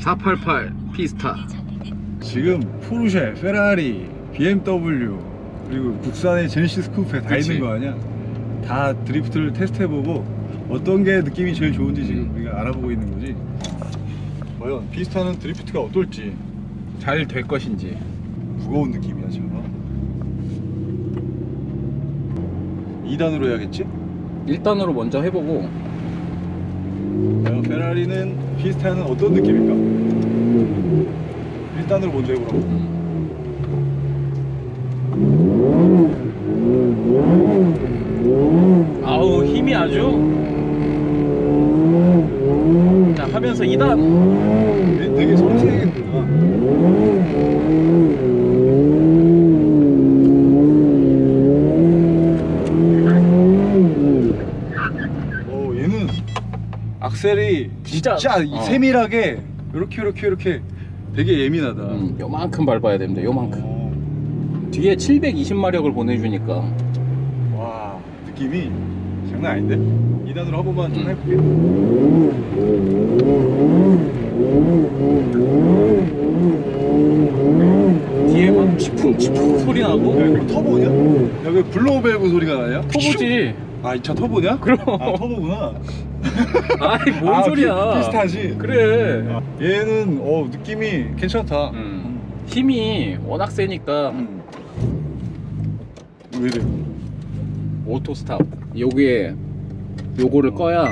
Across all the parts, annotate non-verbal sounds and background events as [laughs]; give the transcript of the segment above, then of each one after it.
오늘은 488 피스타 지금 포르쉐, 페라리, BMW 그리고 국산의 제네시스 쿠페 다 그치. 있는 거 아니야? 다 드리프트를 테스트해보고 어떤 게 느낌이 제일 좋은지 지금 음. 우리가 알아보고 있는 거지. 과연 피스타는 드리프트가 어떨지 잘 될 것인지 무거운 느낌이야 지금. 2단으로 해야겠지? 1단으로 먼저 해보고 페라리는 피스타는 어떤 느낌일까? 1단으로 먼저 해보라고. 아우 힘이 아주 자 하면서 2단 되- 되게 섬세하겠구나. 오 얘는 악셀이 진짜- 어. 세밀하게 이렇게 이렇게 이렇게 되게 예민하다. 음, 요만큼 밟아야 됩니다 요만큼 어, 뒤에 720마력을 보내주니까 와 느낌이 장난 아닌데? 2단으로 한 번만 좀 음. 해볼게. 뒤에 막 치풍 치풍 소리 나고 야, 이거 터보냐? 여기 블로우 밸브 소리가 나냐? 터보지 아, 이 차 터보냐? 그럼. 아, 터보구나. [laughs] 아이 뭔 아, 소리야 비, 비슷하지? 그래 아, 얘는 어 느낌이 괜찮다. 음. 힘이 워낙 세니까 음. 왜 이래? 오토 스탑 여기에 요거를 꺼야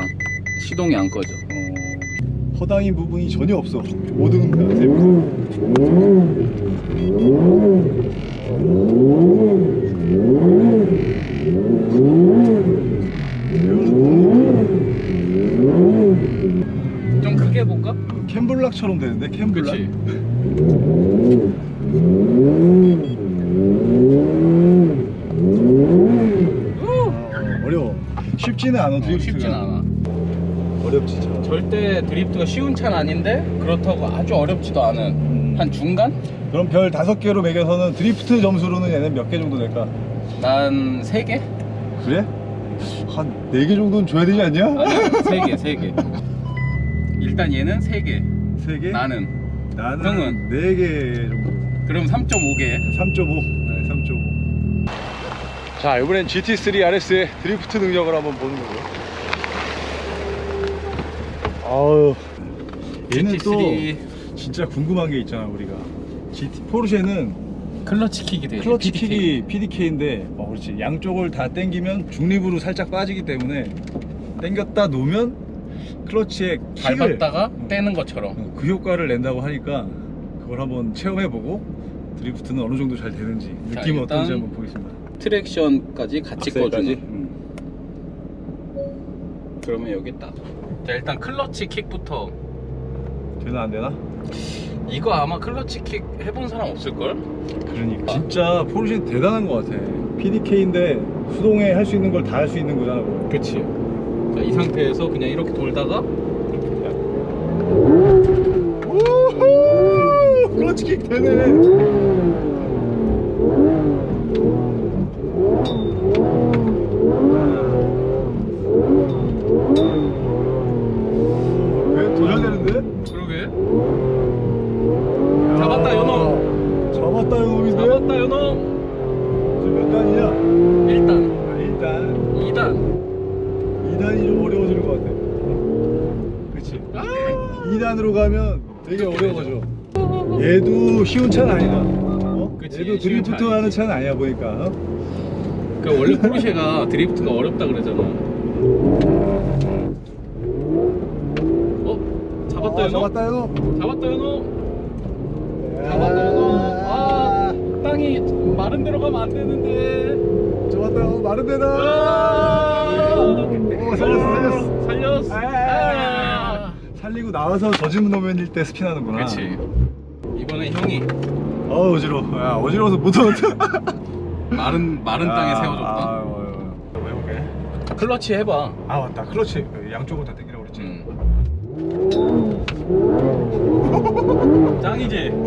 시동이 안 꺼져 어, 허당인 부분이 전혀 없어. 모든 다 세부. 좀 크게 해볼까? 캠블락처럼 되는데 캠블락. 그치 아, 어려워. 쉽지는 않아 드리프트가. 쉽진 않아 어렵지 참. 절대 드리프트가 쉬운 차는 아닌데 그렇다고 아주 어렵지도 않은 음. 한 중간? 그럼 별 다섯 개로 매겨서는 드리프트 점수로는 얘는 몇 개 정도 될까? 난 3개? 그래? 한네개 정도는 줘야 되지 않냐? 아니 3개 3개 일단 얘는 3개 세 개? 나는 나는 형은? 네개 정도. 그럼 3.5개 3.5. 네, 3.5. 자, 이번엔 GT3 RS의 드리프트 능력을 한번 보는 거고요. 아우. 얘는 GT3 또 진짜 궁금한 게 있잖아, 우리가. GT 포르쉐는 클러치 킥이 되지 클러치 PDK. 킥이 PDK인데, 어, 그렇지. 양쪽을 다 당기면 중립으로 살짝 빠지기 때문에 당겼다 놓으면 클러치에 킥을 밟았다가 떼는 것처럼 어, 그 효과를 낸다고 하니까 그걸 한번 체험해보고 드리프트는 어느 정도 잘 되는지 자, 느낌 은 일단 어떤지 한번 보겠습니다. 트랙션까지 같이? 꺼주는 음. 그러면 여기 딱 자, 일단 클러치 킥부터 되나 안 되나? 이거 아마 클러치 킥 해본 사람 없을걸? 그러니까 진짜 포르쉐는 대단한 것 같아. PDK인데 수동에 할 수 있는 걸 다 할 수 있는 거잖아. 그거. 그치 자, 이 상태에서 그냥 이렇게 돌다가 우후! 클러치 킥 되네. 왜더잘 되는데? 그러게 잡았다 연호 잡았다 이놈인데? 잡았다 연호 지금 몇 단이냐? 1단 아, 일단 2단 2단이 좀 어려워지는 것 같아. 그치? 2단으로 가면 되게 어려워져. 얘도 쉬운 차는 아니다. 어? 그치, 얘도 쉬운 드리프트 차 하는 아니지. 차는 아니야 보니까. 어? 그 원래 포르쉐가 드리프트가 어렵다 그러잖아 어? 잡았다 아, 연호 잡았다 연호. 잡았다 연호 잡았다 연호 아 땅이 마른 데로 가면 안 되는데 잡았다 연호. 마른 데다. 아! 오, 살렸어 살렸어. 살렸어 아. 살리고 나와서 젖은 놈일 때 스피나는구나. 그렇지 이번엔 형이 어 어지러워. 야 어지러워서 못 하는데. [laughs] 마른 마른 땅에 세워줬다 아, 어, 어. 한번 해볼게. 클러치 해봐 아 맞다 클러치 양쪽으로 다 당기라고 그랬지. 응. [laughs] 짱이지 [laughs]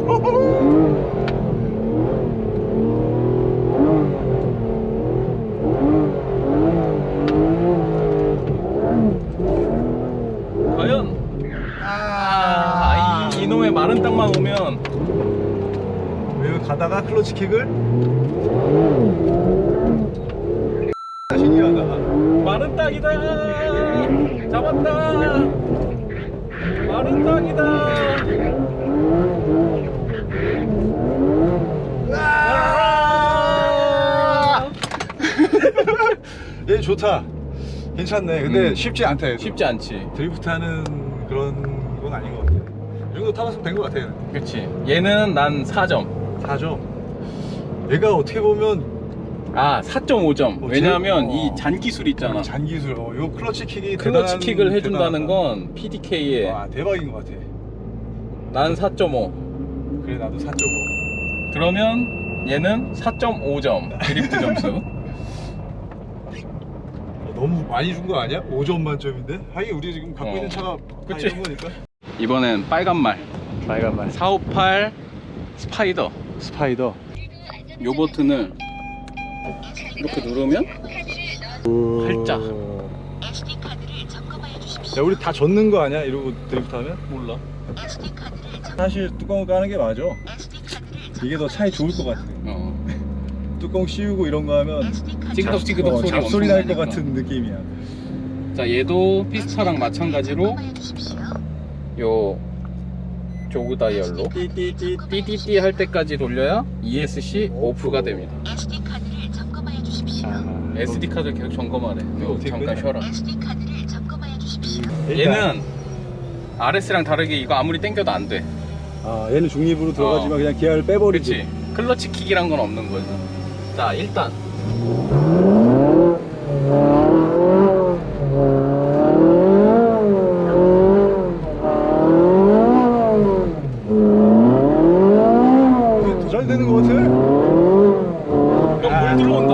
과연 아 마른 땅만 오면 왜 가다가 클러치 킥을? 신기하다 마른 땅이다. 잡았다. 마른 땅이다. 아! [laughs] 얘 좋다. 괜찮네. 근데 음. 쉽지 않다 얘도. 쉽지 않지. 드리프트 하는 그런 건 아닌 것 같아 이 정도 타봤으면 된 것 같아 얘는. 그치 얘는 난 4점 4점 얘가 어떻게 보면 아 4.5점 어, 왜냐면 제- 이 어. 잔기술 있잖아 잔기술 어, 요 클러치 킥이 클러치 대단한- 킥을 해준다는 대단하다. 건 PDK에 와 대박인 것 같아 난 4.5 그래 나도 4.5 그러면 얘는 4.5점 드리프트 점수 [laughs] 어, 너무 많이 준 거 아니야? 5점 만점인데? 하긴 우리 지금 갖고 어. 있는 차가 그치. 다 이런 거니까 이번엔 빨간 말 빨간 말 458 스파이더 스파이더 요 버튼을 이렇게 누르면 활짝. SD 카드를 점검하여 주십시오. 야 우리 다 젖는 거 아니야? 이러고 드리프트 하면? 몰라 사실 뚜껑을 까는 게 맞아 이게 더 차이 좋을 것 같아 어. [laughs] 뚜껑 씌우고 이런 거 하면 찌그덕찌그덕 어, 소리 잡소리 엄청 날것 나니까. 같은 느낌이야 자 얘도 피스타랑 마찬가지로. 요 조그 다이얼로 띠띠띠 할 때까지 돌려야 ESC 오프가 됩니다. SD 카드를 점검하여 주십시오. SD 카드 계속 점검하래. 이거 어떻게 잠깐? 쉬어라. SD 카드를 점검하여 주십시오. 얘는 RS랑 다르게 이거 아무리 당겨도 안 돼. 아 얘는 중립으로 들어가지만 어. 그냥 기아를 빼버리지. 그렇지 클러치 킥이란 건 없는 거지. 자 일단 더 잘 되는 것 같아 형물 들어온다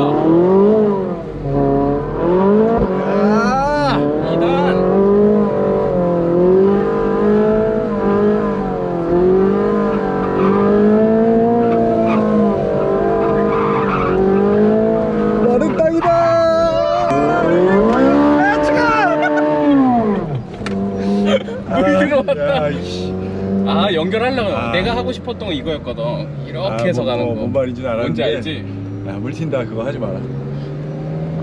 아 2단 나는 땅이다 아 차가 물 들어왔다 야, 이씨. 아 연결하려고 아. 싶었던 거 이거였거든 이렇게 아, 해서 뭐, 가는 뭐, 거뭔 말인지는 뭔지 알았는데. 알지? 야, 물 튄다 그거 하지 마라.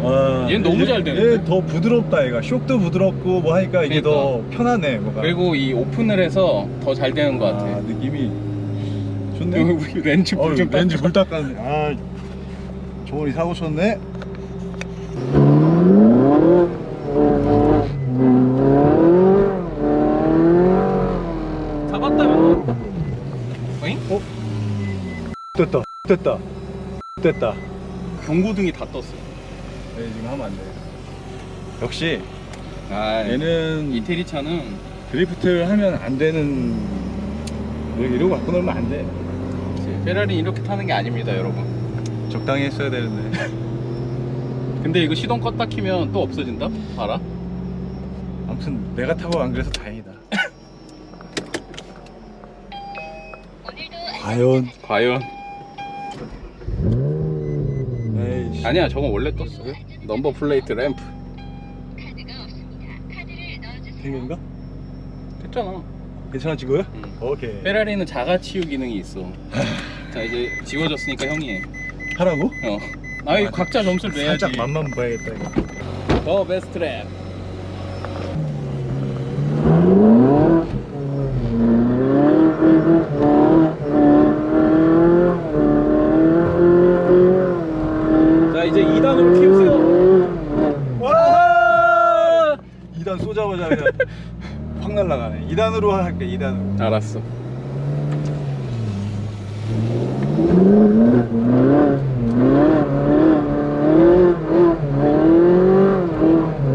아, 얘는 너무 얘- 잘 되는데? 얘더 부드럽다 얘가. 쇽도 부드럽고 뭐 하니까 이게 더 편하네 뭐가. 그리고 이 오픈을 해서 더 잘 되는 것 같아 아, 느낌이 좋네. 우리 [laughs] 렌즈 어, 불좀 렌즈 물 닦았네. 아, 종원이 사고 쳤네. 잡았다면 어잉? 어? 됐다. 됐다. 됐다. 경고등이 다 떴어 얘 지금 하면 안 돼. 역시 아 얘는 이태리 차는 드리프트를 하면 안 되는 이렇게 이러고 갖고 놀면 안 돼. 페라리 이렇게 타는 게 아닙니다 여러분 적당히 했어야 되는데. [laughs] 근데 이거 시동 껐다 키면 또 없어진다? 알아? 아무튼 내가 타고 안 그래서 다행이다. 과연. 과연 에이씨. 아니야 저건 원래 떴어 넘버 플레이트 램프. 생긴가? 됐잖아 괜찮아 지금? 응. 오케이. 페라리는 자가 치유 기능이 있어 자 이제 지워졌으니까 형이 해 하라고? 어. 아이 각자 점수를 내야지 살짝 맛만 봐야겠다 이거. 더 베스트 랩 자 이제 2단으로 키우세요 와! 2단 쏘자마자 그냥 확 날라가네. 2단으로 할게. 2단으로. 알았어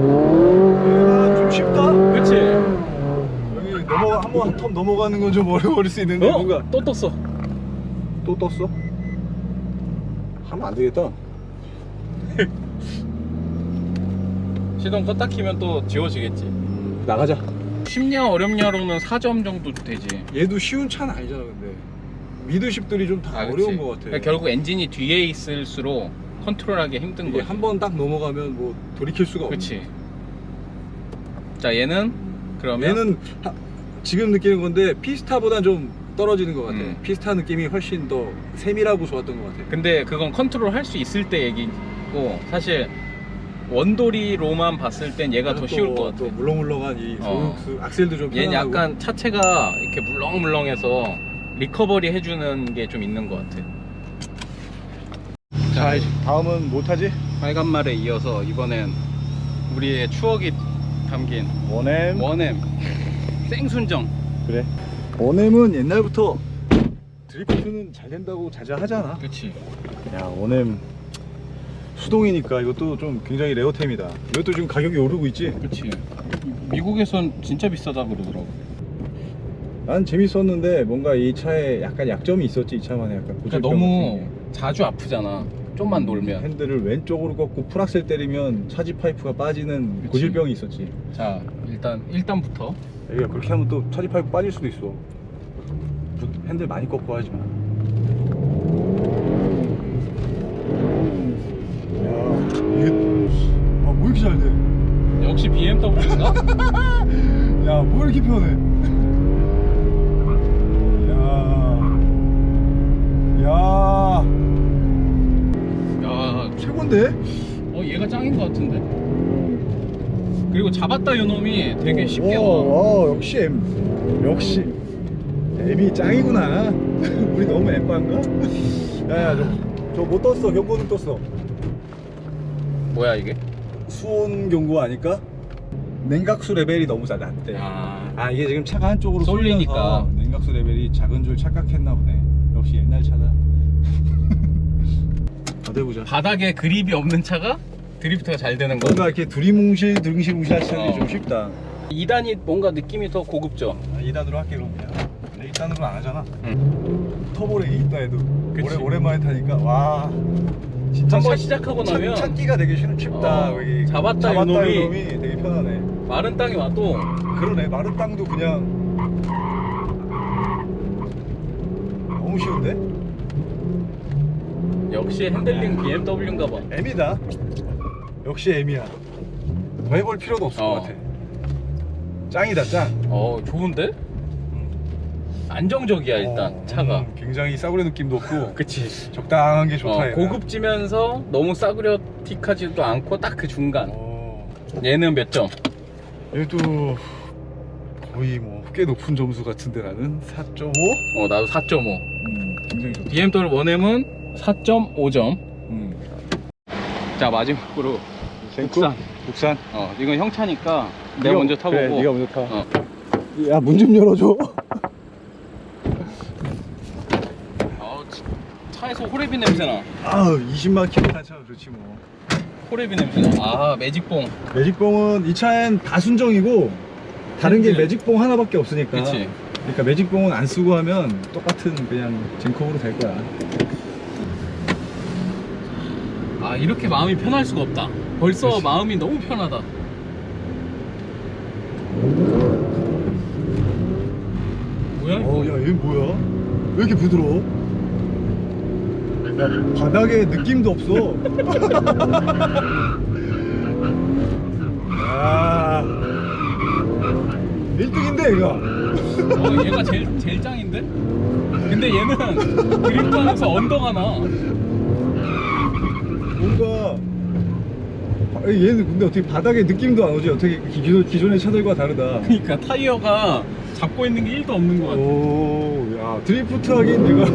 아, 좀 쉽다. 그치? 여기 넘어가 한번 텀 넘어가는 건 좀 어려울 수 있는데 어? 뭔가 또 떴어 또 떴어? 하면 안 되겠다. [laughs] 시동 껐다 키면 또 지워지겠지 나가자. 쉽냐 어렵냐로는 4점 정도 되지 얘도 쉬운 차는 아니잖아 근데. 미드십들이 좀 다 아, 그치. 어려운 것 같아. 그러니까 결국 엔진이 뒤에 있을수록 컨트롤하기 힘든 이게 거지 한 번 딱 넘어가면 뭐 돌이킬 수가 없네. 그치 자 얘는 그러면 얘는 하- 지금 느끼는 건데 피스타보단 좀 떨어지는 것 같아. 음. 피스타 느낌이 훨씬 더 세밀하고 좋았던 것 같아. 근데 그건 컨트롤 할 수 있을 때 얘기고 사실 원돌이로만 봤을 땐 얘가 더 쉬울 것 같아. 또 물렁물렁한 이 어. 조육수 악셀도 좀 얘는 편안하고. 약간 차체가 이렇게 물렁물렁해서 리커버리 해주는 게 좀 있는 것 같아. 자 이제 다음은 뭐 타지? 빨간 말에 이어서 이번엔 우리의 추억이 담긴 원엠 원엠 생순정. 그래 원엠은 옛날부터 드리프트는 잘 된다고 자자 하잖아 그렇지. 야 원엠 수동이니까 이것도 좀 굉장히 레어템이다 이것도 지금 가격이 오르고 있지 그렇지. 미국에선 진짜 비싸다 그러더라고. 난 재밌었는데 뭔가 이 차에 약간 약점이 있었지 이 차만의 약간 그러니까 고질병 너무 같은 자주 아프잖아. 좀만 게. 놀면. 핸들을 왼쪽으로 꺾고 풀악셀 때리면 차지 파이프가 빠지는 그치. 고질병이 있었지 자 일단 일단부터 여기가 그렇게 하면 또 차지 파이프 빠질 수도 있어 부- 핸들 많이 꺾고 하지 마 야, 이게 아, 뭐 이렇게 잘 돼? 역시 BMW인가? [laughs] 야, 뭐 이렇게 편해? 야, 야, 야, 최고인데? 어 얘가 짱인 것 같은데. 그리고 잡았다 요놈이 되게 쉽게 와, 와. 와, 역시 M, 역시 M이 짱이구나. [laughs] 우리 너무 M반가? 야, 야, 저, 저못 떴어, 경고등 떴어. 뭐야 이게? 수온 경고 아닐까? 냉각수 레벨이 너무 자- 낮대. 아, 아 이게 지금 차가 한쪽으로 쏠리니까. 쏠려서 냉각수 레벨이 작은 줄 착각했나 보네 역시 옛날 차다 [laughs] 어디 보자 바닥에 그립이 없는 차가 드리프트가 잘 되는 거. 뭔가 이렇게 두리뭉실 두리뭉실 하시는 게 어. 좀 쉽다 2단이 뭔가 느낌이 더 고급져. 아, 2단으로 할게 그럼 그냥 1단으로 안 하잖아 응. 해도 그치. 오래, 오랜만에 타니까 와 진짜 한번 찾- 시작하고 찾- 나면 찾 기가 되게 쉽, 쉽다 어, 여기 잡았다, 이놈이. 이놈이 되게 편하네 마른 땅에 와도 그러네 마른 땅도 그냥 너무 쉬운데? 역시 핸들링 BMW인가 봐. M이다. 역시 M이야. 더 해볼 필요도 없을 어. 것 같아. 짱이다, 짱. 어 좋은데? 안정적이야 일단 어, 차가. 음, 굉장히 싸구려 느낌도 없고 [laughs] 그치. 적당한 게 좋다. 어, 얘는. 고급지면서 너무 싸구려틱하지도 않고 딱 그 중간. 어, 얘는 몇 점? 얘도 거의 뭐 꽤 높은 점수 같은데 나는 4.5. 어 나도 4.5. 음, 굉장히 좋다. BMW 원엠은 4.5점. 음. 자 마지막으로? 국산. 국산. 어 이건 형 차니까 내가 먼저 타보고. 그래, 네가 먼저 타. 어. 야, 문 좀 열어줘. 어, 치- 호레비 냄새나. 아, 20만 킬로 탄 차가 그렇지 뭐. 호레비 냄새나. 아 매직봉. 매직봉은 이 차엔 다 순정이고 다른 게 핸들. 매직봉 하나밖에 없으니까. 그치. 그러니까 매직봉은 안 쓰고 하면 똑같은 그냥 젠컵으로 될 거야. 아 이렇게 마음이 편할 수가 없다. 벌써 그치. 마음이 너무 편하다. 뭐야? 어, 이거? 야, 얘 뭐야? 왜 이렇게 부드러워? 야, 바닥에 느낌도 없어. 아, 1등인데 얘가. 어, 얘가 제일 제일 짱인데? 근데 얘는 드리프트하면서 언더가 나. 뭔가 아, 얘는 근데 어떻게 바닥에 느낌도 안 오지? 어떻게 기존, 기존의 차들과 다르다. 그러니까 타이어가 잡고 있는 게 1도 없는 것 같아. 오, 야 드리프트 하긴 내가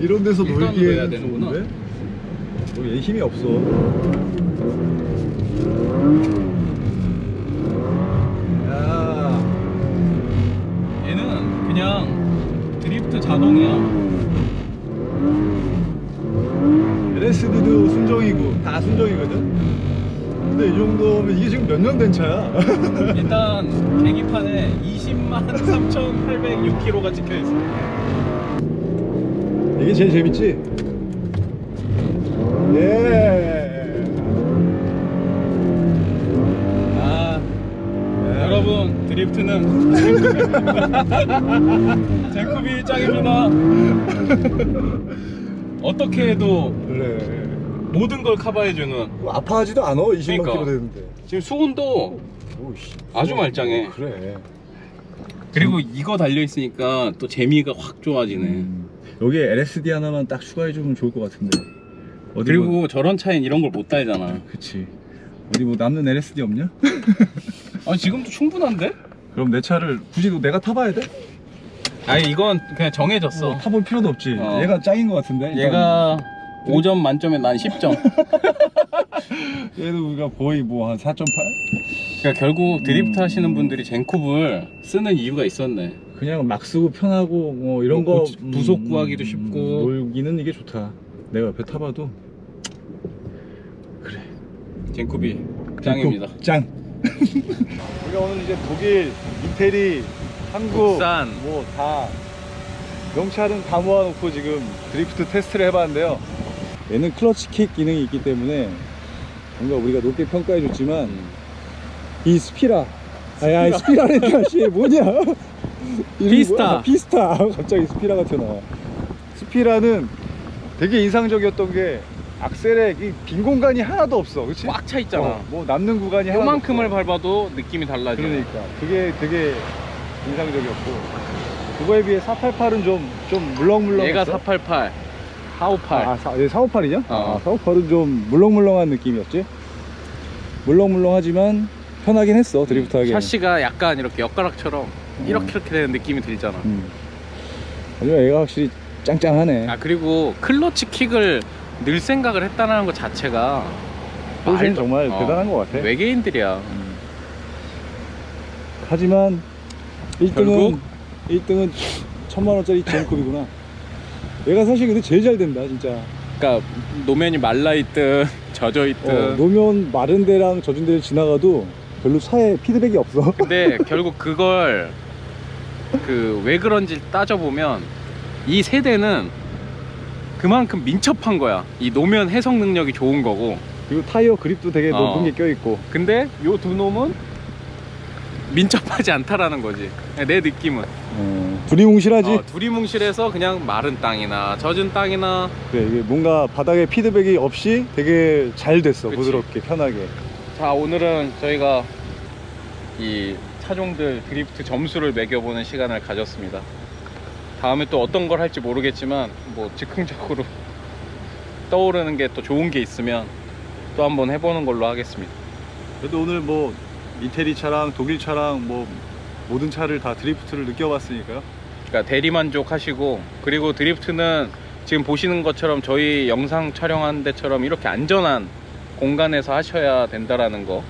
이런 데서 일단으로 놀기에 해야 되는구나. 좋은데? 어, 얘 힘이 없어. 야, 얘는 그냥 드리프트 자동이야. LSD도 순정이고 다 순정이거든. 근데 이 정도면 이게 지금 몇 년 된 차야? [laughs] 일단 계기판에 20만 3,806km가 찍혀 있어. 이게 제일 재밌지? 예. 아, 예. 여러분 드리프트는 [laughs] 젠쿠비 짱입니다. 어떻게 해도 그래. 모든 걸 커버해주는 뭐 아파하지도 않아 20만 그러니까. 킬로 되는데. 지금 수온도 오씨. 아주 말짱해. 어, 그래. 그리고 이거 달려 있으니까 또 재미가 확 좋아지네. 음. 여기에 LSD 하나만 딱 추가해주면 좋을 것 같은데. 어디 그리고 뭐, 저런 차엔 이런 걸 못 달잖아. 그치. 어디 뭐 남는 LSD 없냐? [laughs] 아 지금도 충분한데? 그럼 내 차를 굳이 너 내가 타봐야 돼? 아니 이건 그냥 정해졌어. 어, 타볼 필요도 없지. 어. 얘가 짱인 것 같은데. 일단 얘가 5점 만점에 난 10점. [laughs] 얘도 우리가 거의 뭐 한 4.8? 그러니까 결국 드리프트 음. 하시는 분들이 젠쿱을 쓰는 이유가 있었네. 그냥 막 쓰고 편하고 뭐 이런 뭐 거 고치- 부속 구하기도 쉽고. 놀기는 이게 좋다. 내가 옆에 타봐도 그래. 젠쿱이 짱입니다. 짱. [laughs] 우리가 오늘 이제 독일, 이태리, 한국. 뭐 다 명찰은 다 모아놓고 지금 드리프트 테스트를 해봤는데요. 얘는 클러치 킥 기능이 있기 때문에 뭔가 우리가 높게 평가해줬지만 음. 이 스피라, 아야 스피라랬다 씨 뭐냐? [laughs] 이름이 피스타. 뭐야? 피스타. [laughs] 갑자기 스피라가 튀어나와. 스피라는 되게 인상적이었던 게 악셀에 이 빈 공간이 하나도 없어, 그렇지? 꽉 차 있잖아. 뭐 남는 구간이 하나도 요만큼을 없어. 밟아도 느낌이 달라져. 그러니까 그게 되게 인상적이었고 그거에 비해 488은 좀 좀 물렁물렁. 얘가 488, 458. 아, 사, 얘 458이냐? 어. 아, 458은 좀 물렁물렁한 느낌이었지. 물렁물렁하지만 편하긴 했어 드리프트 하기. 샤시가 약간 이렇게 엿가락처럼 이렇게 이렇게 되는 느낌이 들잖아. 음. 하지만 얘가 확실히 짱짱하네. 아 그리고 클러치 킥을 늘 생각을 했다는 것 자체가 말도- 정말 어, 대단한 것 같아. 외계인들이야. 음. 하지만 1등은 결국? 1등은 천만 원짜리 제인컵이구나. 얘가 사실 근데 제일 잘 된다 진짜. 그러니까 노면이 말라 있든 [laughs] 젖어 있든. 어, 노면 마른 데랑 젖은 데를 지나가도 별로 차에 피드백이 없어. 근데 [laughs] 결국 그걸 그 왜 그런지 따져 보면 이 세대는 그만큼 민첩한 거야. 이 노면 해석 능력이 좋은 거고. 그리고 타이어 그립도 되게 어. 높은 게 껴있고. 근데 요 두 놈은 민첩하지 않다라는 거지. 내 느낌은. 어, 두리뭉실하지? 어, 두리뭉실해서 그냥 마른 땅이나 젖은 땅이나 그래, 이게 뭔가 바닥에 피드백이 없이 되게 잘 됐어. 그치. 부드럽게, 편하게. 자 오늘은 저희가 이 차종들 드리프트 점수를 매겨보는 시간을 가졌습니다. 다음에 또 어떤 걸 할지 모르겠지만 뭐 즉흥적으로 [laughs] 떠오르는 게 또 좋은 게 있으면 또 한번 해보는 걸로 하겠습니다. 그래도 오늘 뭐 이태리 차랑 독일 차랑 뭐 모든 차를 다 드리프트를 느껴봤으니까요. 그러니까 대리만족 하시고 그리고 드리프트는 지금 보시는 것처럼 저희 영상 촬영하는 데처럼 이렇게 안전한 공간에서 하셔야 된다라는 거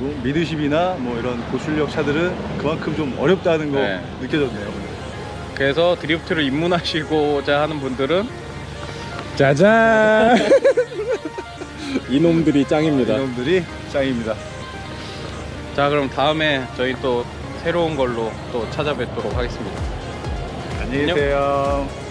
그리고 미드십이나 뭐 이런 고출력 차들은 그만큼 좀 어렵다는 거 네. 느껴졌네요. 그래서 드리프트를 입문하시고자 하는 분들은 짜잔! [laughs] 이놈들이 짱입니다 이놈들이 짱입니다. 자 그럼 다음에 저희 또 새로운 걸로 또 찾아뵙도록 하겠습니다 안녕히 안녕. 계세요.